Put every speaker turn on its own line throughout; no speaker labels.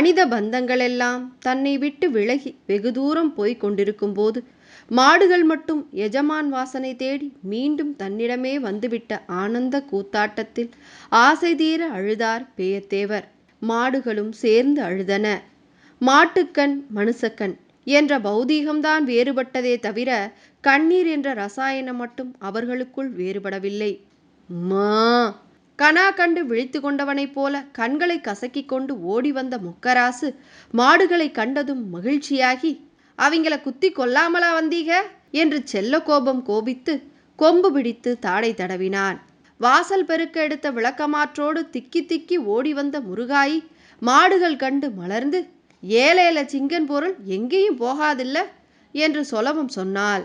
மனித பந்தங்களெல்லாம் தன்னை விட்டு விலகி வெகு தூரம் போய்க் கொண்டிருக்கும்போது மாடுகள் மட்டும் எஜமான் வாசனை தேடி மீண்டும் தன்னிடமே வந்துவிட்ட ஆனந்த கூத்தாட்டத்தில் ஆசை தீர அழுதார் பேயத்தேவர். மாடுகளும் சேர்ந்து அழுதன. மாட்டுக்கண் மனுஷக்கண் என்ற பௌதீகம்தான் வேறுபட்டதே தவிர கண்ணீர் என்ற ரசாயனம் மட்டும் அவர்களுக்குள் வேறுபடவில்லை. மா கனா கண்டு விழித்து கொண்டவனைப் போல கண்களை கசக்கிக் கொண்டு ஓடி வந்த முக்கராசு மாடுகளை கண்டதும் மகிழ்ச்சியாகி அவங்கள குத்தி கொல்லாமலா வந்தீக என்று செல்ல கோபம் கோபித்து கொம்பு பிடித்து தாடை தடவினான். வாசல் பெருக்க எடுத்த விளக்கமாற்றோடு திக்கி திக்கி ஓடி வந்த முருகாயி மாடுகள் கண்டு மலர்ந்து ஏலேல சிங்கன் பொருள் எங்கேயும் போகாதில்ல என்று சொலவம் சொன்னாள்.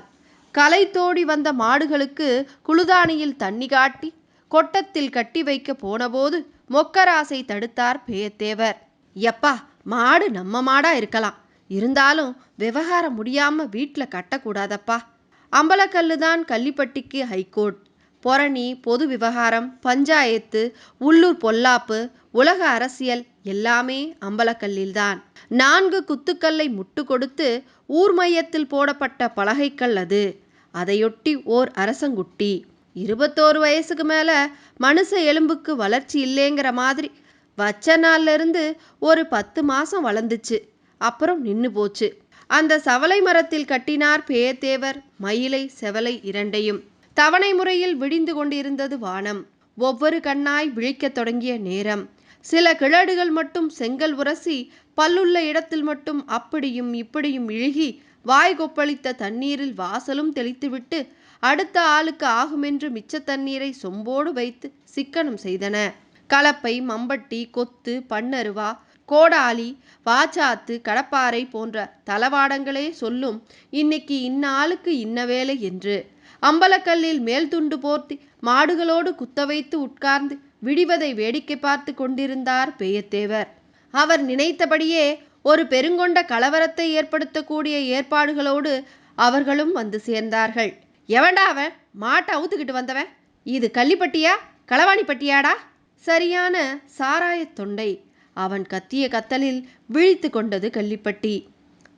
கலை தோடி வந்த மாடுகளுக்கு குளுதானியில் தண்ணி காட்டி கொட்டத்தில் கட்டி வைக்க போனபோது மொக்கராசை தடுத்தார் பேயத்தேவர் எப்பா மாடு நம்ம மாடா இருக்கலாம். இருந்தாலும் விவகாரம் முடியாம வீட்டில் கட்டக்கூடாதப்பா. அம்பலக்கல்லு தான் கள்ளிப்பட்டிக்கு ஹைகோர்ட். பொரணி பொது விவகாரம் பஞ்சாயத்து உள்ளூர் பொல்லாப்பு உலக அரசியல் எல்லாமே அம்பலக்கல்லில்தான். நான்கு குத்துக்கல்லை முட்டு கொடுத்து ஊர் மையத்தில் போடப்பட்ட பலகைக்கல் அது. அதையொட்டி ஓர் அரசங்குட்டி. இருபத்தோரு வயசுக்கு மேலே மனுஷ எலும்புக்கு வளர்ச்சி இல்லைங்கிற மாதிரி வச்ச நாள்ல இருந்து ஒரு பத்து மாசம் வளர்ந்துச்சு. அப்புறம் நின்று போச்சு. அந்த சவலை மரத்தில் கட்டினார் பேயத்தேவர் மயிலை செவலை இரண்டையும். தவணை முறையில் விடிந்து கொண்டிருந்தது வானம். ஒவ்வொரு கண்ணாய் விழிக்கத் தொடங்கிய நேரம். சில கிழடுகள் மட்டும் செங்கல் உரசி பல்லுள்ள இடத்தில் மட்டும் அப்படியும் இப்படியும் இழுகி வாய் கொப்பளித்த தண்ணீரில் வாசலும் தெளித்துவிட்டு அடுத்த ஆளுக்கு ஆகுமென்று மிச்ச தண்ணீரை சொம்போடு வைத்து சிக்கனம் செய்தன. கலப்பை மம்பட்டி கொத்து பன்னருவா கோடாலி வாச்சாத்து கடப்பாறை போன்ற தளவாடங்களே சொல்லும் இன்னைக்கு இன்ன ஆளுக்கு இன்ன வேலை என்று. அம்பலக்கல்லில் மேல் துண்டு போர்த்தி மாடுகளோடு குத்த வைத்து உட்கார்ந்து விடிவதை வேடிக்கை பார்த்து கொண்டிருந்தார் பேயத்தேவர். அவர் நினைத்தபடியே ஒரு பெருங்கொண்ட கலவரத்தை ஏற்படுத்தக்கூடிய ஏற்பாடுகளோடு அவர்களும் வந்து சேர்ந்தார்கள். எவன்டா அவன்? மாட்டை அவுத்துக்கிட்டு வந்தவன்? இது கள்ளிப்பட்டியா? களவாணிப்பட்டியாடா? சரியான சாராயத் தொண்டை. அவன் கத்திய கத்தலில் விழித்து கொண்டது கள்ளிப்பட்டி.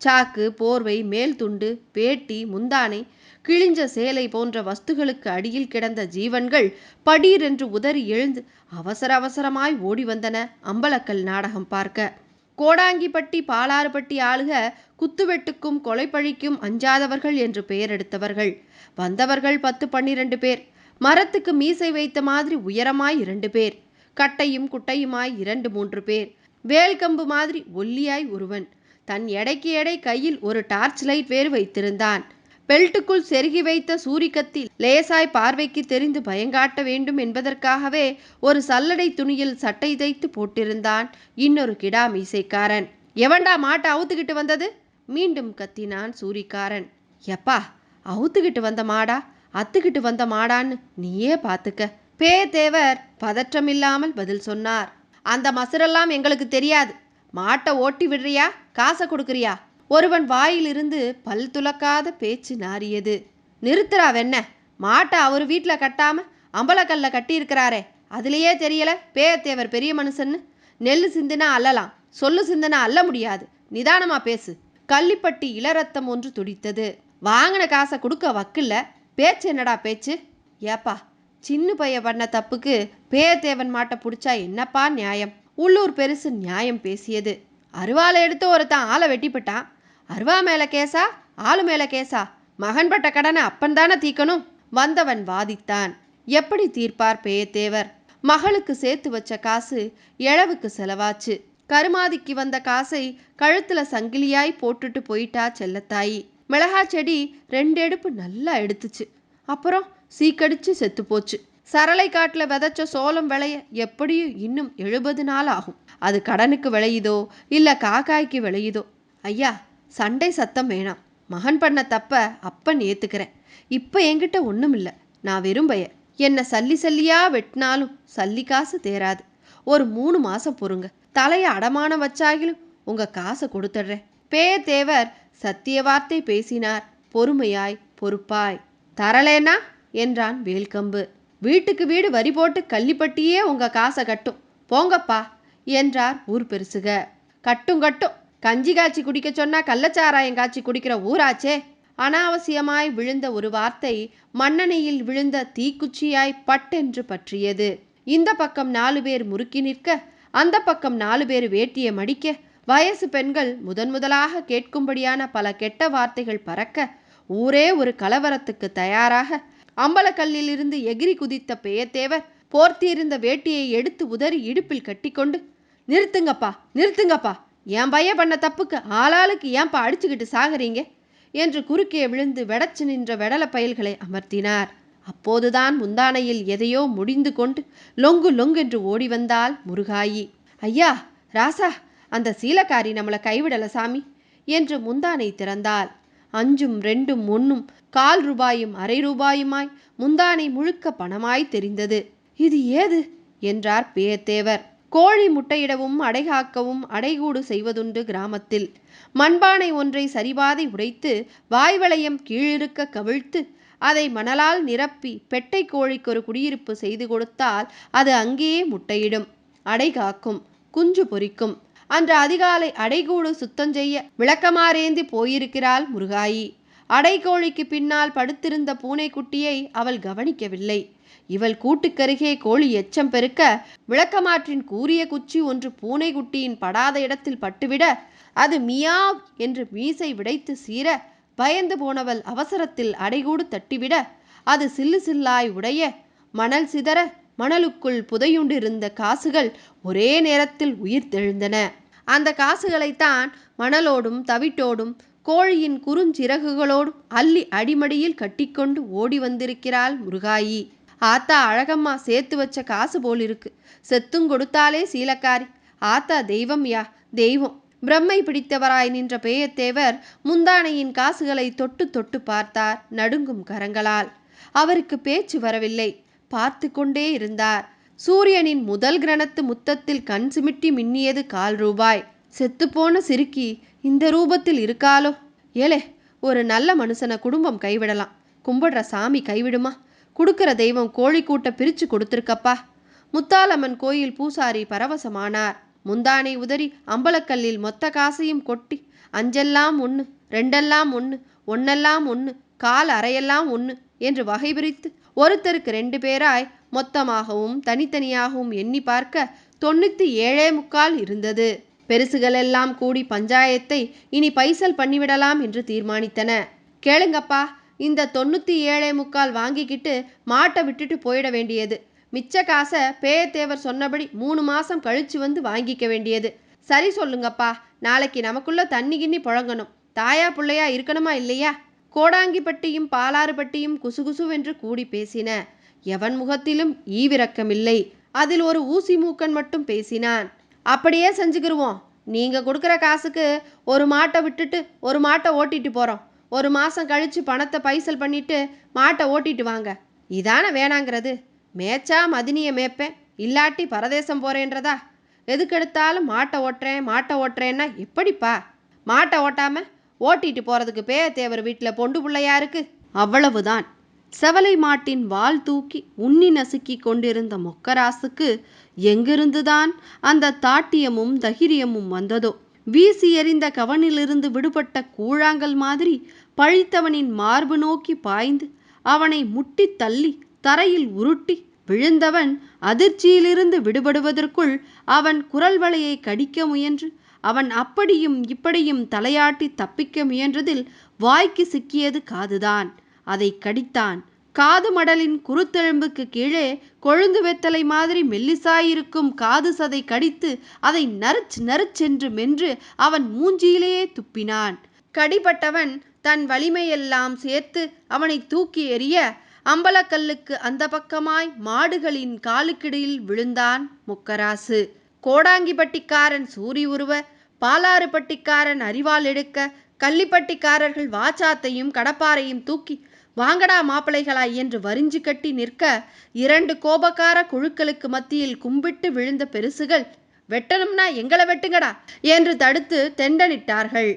சாக்கு போர்வை மேல் துண்டு பேட்டி முந்தானை கிழிஞ்ச சேலை போன்ற வஸ்துகளுக்கு அடியில் கிடந்த ஜீவன்கள் படீரென்று உதறி எழுந்து அவசர அவசரமாய் ஓடி வந்தன அம்பலக்கல் நாடகம் பார்க்க. கோடாங்கிப்பட்டி பாலாறுபட்டி ஆளுக குத்துவெட்டுக்கும் கொலைப்பழிக்கும் அஞ்சாதவர்கள் என்று பெயர் எடுத்தவர்கள் வந்தவர்கள் பத்து பன்னிரண்டு பேர். மரத்துக்கு மீசை வைத்த மாதிரி உயரமாய் இரண்டு பேர். கட்டையும் குட்டையுமாய் இரண்டு மூன்று பேர். வேல்கம்பு மாதிரி ஒல்லியாய் ஒருவன். தன் எடைக்கு எடை கையில் ஒரு டார்ச் லைட் வேறு வைத்திருந்தான். பெல்ட்டுக்குள் செருகி வைத்த சூரிக்கத்தி லேசாய் பார்வைக்கு தெரிந்து பயங்காட்ட வேண்டும் என்பதற்காகவே ஒரு சல்லடை துணியில் சட்டை தைத்து போட்டிருந்தான் இன்னொரு கிடா மீசைக்காரன் எவன்டா மாட்டை அவுத்துக்கிட்டு வந்தது? மீண்டும் கத்தினான் சூரிக்காரன். எப்பா அவுத்துக்கிட்டு வந்த மாடா? அத்துக்கிட்டு வந்த மாடான்னு நீயே பார்த்துக்க பே தேவர் பதற்றமில்லாமல் பதில் சொன்னார். அந்த மசுரெல்லாம் எங்களுக்கு தெரியாது. மாட்டை ஓட்டி விடுறியா? காசை கொடுக்குறியா? ஒருவன் வாயிலிருந்து பல் துலக்காத பேச்சு நாறியது. நிறுத்துறா வெண்ண மாட்டை அவர் வீட்டில் கட்டாம அம்பலக்கல்ல கட்டியிருக்கிறாரே. அதுலேயே தெரியல பேயத்தேவர் பெரிய மனுஷன்னு. நெல் சிந்தினா அல்லலாம் சொல்லு சிந்தனா அல்ல முடியாது. நிதானமா பேசு. கள்ளிப்பட்டி இளரத்தம் ஒன்று துடித்தது. வாங்கின காசை கொடுக்க வக்கில்ல. பேச்சு என்னடா பேச்சு? ஏப்பா சின்ன பைய பண்ண தப்புக்கு பேயத்தேவன் மாட்டை பிடிச்சா என்னப்பா நியாயம்? உள்ளூர் பெருசு நியாயம் பேசியது. அருவாலை எடுத்து ஒருத்தன் ஆளை வெட்டிப்பட்டான். அருவா மேல கேசா ஆளு மேல கேசா. மகன் பட்ட கடனை அப்பன் தானே தீக்கணும்? வந்தவன் வாதித்தான். எப்படி தீர்ப்பார் பேயத்தேவர் மகளுக்கு சேர்த்து வச்ச காசு இழவுக்கு செலவாச்சு. கருமாதிக்கு வந்த காசை கழுத்துல சங்கிலியாய் போட்டுட்டு போயிட்டா செல்லத்தாயி. மிளகா செடி ரெண்டு எடுப்பு நல்லா எடுத்துச்சு. அப்புறம் சீக்கடிச்சு செத்து போச்சு. சரளை காட்டில் விதைச்ச சோளம் விளைய எப்படியும் இன்னும் எழுபது நாள் ஆகும். அது கடனுக்கு விளையுதோ இல்லை காக்காய்க்கு விளையுதோ? ஐயா சண்டை சத்தம் வேணாம். மகன் பண்ண தப்ப அப்பன் ஏத்துக்கிறேன். இப்போ என்கிட்ட ஒன்றும் இல்லை. நான் வெறும்பய என்னை சல்லி சல்லியா வெட்டினாலும் சல்லி காசு தேராது ஒரு மூணு மாசம் பொறுங்க. தலையை அடமானம் வச்சாகிலும் உங்க காசை கொடுத்துட்றேன். தேவர் சத்திய வார்த்தை பேசினார். பொறுமையாய் பொறுப்பாய். தரலேனா? என்றான் வேல்கம்பு. வீட்டுக்கு வீடு வரி போட்டு கள்ளிப்பட்டியே உங்க காசை கட்டும். போங்கப்பா என்றார் ஊர் பெருசுக. கட்டும் கட்டும். கஞ்சி காய்ச்சி குடிக்க சொன்னா கள்ளச்சாராயம் காய்ச்சி குடிக்கிற ஊராச்சே. அனாவசியமாய் விழுந்த ஒரு வார்த்தை மண்ணெண்ணையில் விழுந்த தீக்குச்சியாய் பட்டென்று பற்றியது. இந்த பக்கம் நாலு பேர் முறுக்கி நிற்க அந்த பக்கம் நாலு பேர் வேட்டியை மடிக்க வயசு பெண்கள் முதன் முதலாக கேட்கும்படியான பல கெட்ட வார்த்தைகள் பறக்க ஊரே ஒரு கலவரத்துக்கு தயாராக அம்பலக்கல்லில் இருந்து எகிரி குதித்த பெயத்தேவர் போர்த்தியிருந்த வேட்டியை எடுத்து உதறி இடுப்பில் கட்டிக்கொண்டு நிறுத்துங்கப்பா நிறுத்துங்கப்பா என் பையன் பண்ண தப்புக்கு ஆளாளுக்கு ஏன்பா அடிச்சுக்கிட்டு சாகிறீங்க? என்று குறுக்கே விழுந்து வெடச்சு நின்ற வெடல பயல்களை அமர்த்தினார். அப்போதுதான் முந்தானையில் எதையோ முடிந்து கொண்டு லொங்கு லொங்கென்று ஓடி வந்தால் முருகாயி. ஐயா ராசா அந்த சீலக்காரி நம்மளை கைவிடல சாமி என்று முந்தானை திறந்தாள். அஞ்சும் ரெண்டும் ஒன்னும் கால் ரூபாயும் அரை ரூபாயுமாய் முந்தானை முழுக்க பணமாய் தெரிந்தது. இது ஏது? என்றார் பேயத்தேவர். கோழி முட்டையிடவும் அடைகாக்கவும் அடைகூடு செய்வதுண்டு கிராமத்தில். மண்பானை ஒன்றை சரிபாதி உடைத்து வாய்வளையம் கீழிருக்க கவிழ்த்து அதை மணலால் நிரப்பி பெட்டை கோழிக்கு ஒரு குடியிருப்பு செய்து கொடுத்தால் அது அங்கேயே முட்டையிடும். அடை காக்கும் குஞ்சு பொரிக்கும் அன்று அதிகாலை அடைகூடு சுத்தஞ்செய்ய விளக்கமாறேந்தி போயிருக்கிறாள் முருகாயி. அடைகோழிக்கு பின்னால் படுத்திருந்த பூனைக்குட்டியை அவள் கவனிக்கவில்லை. இவள் கூட்டுக்கருகே கோழி எச்சம் பெருக்க விளக்கமாற்றின் கூரிய குச்சி ஒன்று பூனைக்குட்டியின் படாத இடத்தில் பட்டுவிட அது மியாவ் என்று மீசை விடைத்து சீர பயந்து போனவள் அவசரத்தில் அடைகூடு தட்டிவிட அது சில்லு சில்லாய் உடைய மணல் சிதற மணலுக்குள் புதையுண்டிருந்த காசுகள் ஒரே நேரத்தில் உயிர் தெழுந்தன. அந்த காசுகளைத்தான் மணலோடும் தவிட்டோடும் கோழியின் குறுஞ்சிறகுகளோடும் அள்ளி அடிமடியில் கட்டிக்கொண்டு ஓடி வந்திருக்கிறாள் முருகாயி. ஆத்தா அழகம்மா சேர்த்து வச்ச காசு போல் இருக்கு. செத்தும் கொடுத்தாலே சீலக்காரி. ஆத்தா தெய்வம் யா தெய்வம். பிரம்மை பிடித்தவராய் நின்ற பேயத்தேவர் முந்தானையின் காசுகளை தொட்டு தொட்டு பார்த்தார் நடுங்கும் கரங்களால். அவருக்கு பேச்சு வரவில்லை. பார்த்து கொண்டே இருந்தார். சூரியனின் முதல் கிரணத்து முத்தத்தில் கண் சிமிட்டி மின்னியது கால் ரூபாய். செத்துப்போன சிறுக்கி இந்த ரூபத்தில் இருக்காளோ? ஏலே ஒரு நல்ல மனுஷனை குடும்பம் கைவிடலாம். கும்பிடுற சாமி கைவிடுமா? கொடுக்கிற தெய்வம் கோழி கூட்ட பிரிச்சு கொடுத்துருக்கப்பா. முத்தாலம்மன் கோயில் பூசாரி பரவசமானார். முந்தானை உதறி அம்பலக்கல்லில் மொத்த காசையும் கொட்டி அஞ்செல்லாம் ஒன்று ரெண்டெல்லாம் ஒன்று ஒன்னெல்லாம் ஒன்று கால் அறையெல்லாம் ஒன்று என்று வகை பிரித்து ஒருத்தருக்கு ரெண்டு பேராய் மொத்தமாகவும் தனித்தனியாகவும் எண்ணி பார்க்க தொண்ணூத்தி ஏழே முக்கால் இருந்தது. பெருசுகளெல்லாம் கூடி பஞ்சாயத்தை இனி பைசல் பண்ணிவிடலாம் என்று தீர்மானித்தன. கேளுங்கப்பா இந்த தொண்ணூற்றி ஏழே முக்கால் வாங்கிக்கிட்டு மாட்டை விட்டுட்டு போயிட வேண்டியது. மிச்ச காசை பேயத்தேவர் சொன்னபடி மூணு மாசம் கழிச்சு வந்து வாங்கிக்க வேண்டியது. சரி சொல்லுங்கப்பா நாளைக்கு நமக்குள்ள தண்ணி கிண்ணி புழங்கணும். தாயா பிள்ளையா இருக்கணுமா இல்லையா? கோடாங்கிப்பட்டியும் பாலாறுபட்டியும் குசுகுசுவென்று கூடி பேசின. எவன் முகத்திலும் ஈவிரக்கமில்லை. அதில் ஒரு ஊசி மூக்கன் மட்டும் பேசினான். அப்படியே செஞ்சுக்கிருவோம். நீங்க கொடுக்குற காசுக்கு ஒரு மாட்டை விட்டுட்டு ஒரு மாட்டை ஓட்டிட்டு போறோம். ஒரு மாதம் கழித்து பணத்தை பைசல் பண்ணிட்டு மாட்டை ஓட்டிட்டு வாங்க. இதானே வேணாங்கிறது. மேய்ச்சா மதினியை மேய்ப்பேன். இல்லாட்டி பரதேசம் போகிறேன்றதா எதுக்கெடுத்தாலும் மாட்டை ஓட்டுறேன் மாட்டை ஓட்டுறேன்னா எப்படிப்பா? மாட்டை ஓட்டாமல் ஓட்டிட்டு போறதுக்கு பேயத்தேவர் வீட்டில் பொண்டு பிள்ளையா இருக்கு? அவ்வளவுதான். செவலை மாட்டின் வால் தூக்கி உண்ணி நசுக்கி கொண்டிருந்த மொக்கராசுக்கு எங்கிருந்துதான் அந்த தாட்டியமும் தகிரியமும் வந்ததோ? வீசி எறிந்த கவனிலிருந்து விடுபட்ட கூழாங்கல் மாதிரி பழித்தவனின் மார்பு நோக்கி பாய்ந்து அவனை முட்டித் தள்ளி தரையில் உருட்டி விழுந்தவன் அதிர்ச்சியிலிருந்து விடுபடுவதற்குள் அவன் குரல் வளையை கடிக்க முயன்று அவன் அப்படியும் இப்படியும் தலையாட்டி தப்பிக்க முயன்றதில் வாய்க்கு சிக்கியது காதுதான். அதை கடித்தான். காது மடலின் குருத்தெலும்புக்கு கீழே கொழுந்து வெத்தலை மாதிரி மெல்லிசாயிருக்கும் காது சதை கடித்து அதை நறுச் நறுச்சென்று மென்று அவன் மூஞ்சியிலேயே துப்பினான். கடிபட்டவன் தன் வலிமையெல்லாம் சேர்த்து அவனை தூக்கி எறிய அம்பலக்கல்லுக்கு அந்த பக்கமாய் மாடுகளின் காலுக்கிடையில் விழுந்தான் முக்கராசு. கோடாங்கிப்பட்டிக்காரன் சூரி உருவ பாலாறுபட்டிக்காரன் அறிவால் எடுக்க கள்ளிப்பட்டிக்காரர்கள் வாச்சாத்தையும் கடப்பாரையும் தூக்கி வாங்கடா மாப்பிளைகளாய் என்று வரிஞ்சு கட்டி நிற்க இரண்டு கோபக்கார குழுக்களுக்கு மத்தியில் கும்பிட்டு விழுந்த பெருசுகள் வெட்டணும்னா எங்களை வெட்டுங்கடா என்று தடுத்து தெண்டனிட்டார்கள்.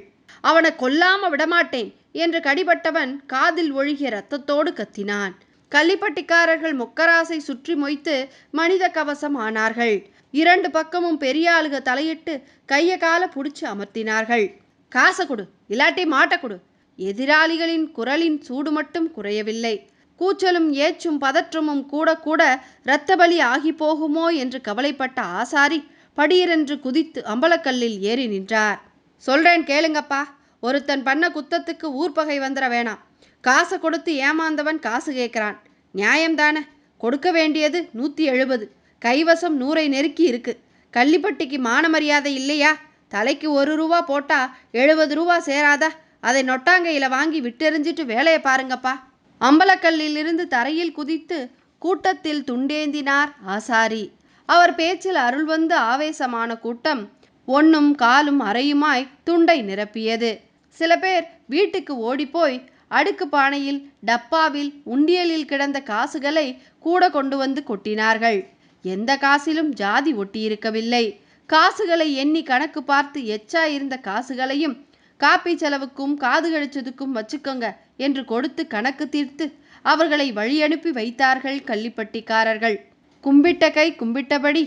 அவனை கொல்லாம விடமாட்டேன். என்று கடிபட்டவன் காதில் ஒழுகிய ரத்தத்தோடு கத்தினான். கள்ளிப்பட்டிக்காரர்கள் மொக்கராசை சுற்றி மொய்த்து மனித கவசம் ஆனார்கள் இரண்டு பக்கமும் பெரிய ஆளுக தலையிட்டு கைய கால புடிச்சு அமர்த்தினார்கள். காசை கொடு இல்லாட்டி மாட்ட கொடு. எதிராளிகளின் குரலின் சூடு மட்டும் குறையவில்லை. கூச்சலும் ஏச்சும் பதற்றமும் கூட கூட இரத்தபலி ஆகி போகுமோ என்று கவலைப்பட்ட ஆசாரி படியிரென்று குதித்து அம்பலக்கல்லில் ஏறி நின்றார். சொல்றேன் கேளுங்கப்பா. ஒருத்தன் பண்ண குத்தத்துக்கு ஊர்பகை வந்துட வேணாம். காசை கொடுத்து ஏமாந்தவன் காசு கேட்குறான். நியாயம்தானே? கொடுக்க வேண்டியது நூற்றி எழுபது. கைவசம் நூறை நெருக்கி இருக்கு. கள்ளிப்பட்டிக்கு மான மரியாதை இல்லையா? தலைக்கு ஒரு ரூபா போட்டா எழுபது ரூபா சேராதா? அதை நொட்டாங்கையில் வாங்கி விட்டெறிஞ்சிட்டு வேலையை பாருங்கப்பா. அம்பலக்கல்லிலிருந்து தரையில் குதித்து கூட்டத்தில் துண்டேந்தினார் ஆசாரி. அவர் பேச்சில் அருள் வந்து ஆவேசமான கூட்டம் ஒன்னும் காலும் அறையுமாய் துண்டை நிரப்பியது. சில பேர் வீட்டுக்கு ஓடிப்போய் அடுக்கு பானையில் டப்பாவில் உண்டியலில் கிடந்த காசுகளை கூட கொண்டு வந்து கொட்டினார்கள். எந்த காசிலும் ஜாதி ஒட்டியிருக்கவில்லை. காசுகளை எண்ணி கணக்கு பார்த்து எச்சா இருந்த காசுகளையும் காப்பி செலவுக்கும் காது கழிச்சதுக்கும் வச்சுக்கோங்க என்று கொடுத்து கணக்கு தீர்த்து அவர்களை வழி அனுப்பி வைத்தார்கள் கள்ளிப்பட்டிக்காரர்கள். கும்பிட்ட கை கும்பிட்டபடி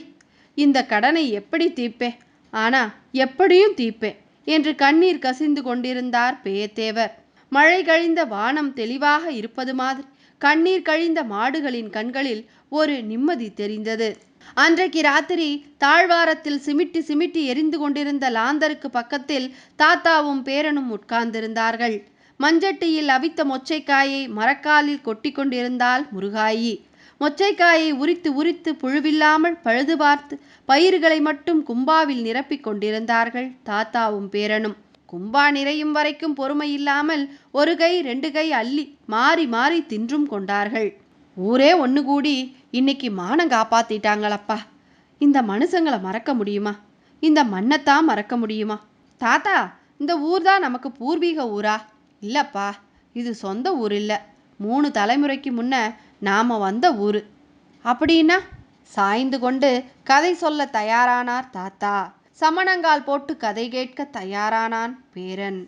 இந்த கடனை எப்படி தீர்ப்பேன்? ஆனா எப்படியும் தீர்ப்பேன். என்று கண்ணீர் கசிந்து கொண்டிருந்தார் பேயத்தேவர் மழை கழிந்த வானம் தெளிவாக இருப்பது மாதிரி கண்ணீர் கழிந்த மாடுகளின் கண்களில் ஒரு நிம்மதி தெரிந்தது. அன்றைக்கு ராத்திரி தாழ்வாரத்தில் சிமிட்டி சிமிட்டி எரிந்து கொண்டிருந்த லாந்தருக்கு பக்கத்தில் தாத்தாவும் பேரனும் உட்கார்ந்திருந்தார்கள். மஞ்சட்டியில் அவித்த மொச்சைக்காயை மரக்காலில் கொட்டி கொண்டிருந்தால் முருகாயி. மொச்சைக்காயை உரித்து உரித்து புழுவில்லாமல் பழுது பார்த்து பயிர்களை மட்டும் கும்பாவில் நிரப்பிக் கொண்டிருந்தார்கள் தாத்தாவும் பேரனும். கும்பா நிறையும் வரைக்கும் பொறுமை இல்லாமல் ஒரு கை ரெண்டு கை அள்ளி மாறி மாறி தின்றும் கொண்டார்கள். ஊரே ஒன்று கூடி இன்னைக்கு மானம் காப்பாத்திட்டாங்களப்பா. இந்த மனுஷங்களை மறக்க முடியுமா? இந்த மண்ணைத்தான் மறக்க முடியுமா? தாத்தா இந்த ஊர் தான் நமக்கு பூர்வீக ஊரா? இல்லப்பா இது சொந்த ஊர் இல்லை. மூணு தலைமுறைக்கு முன்ன நாம வந்த ஊர். அப்படின்னா சாய்ந்து கொண்டு கதை சொல்ல தயாரானார் தாத்தா. சமணங்கால் போட்டு கதை கேட்க தயாரானான் பேரன்.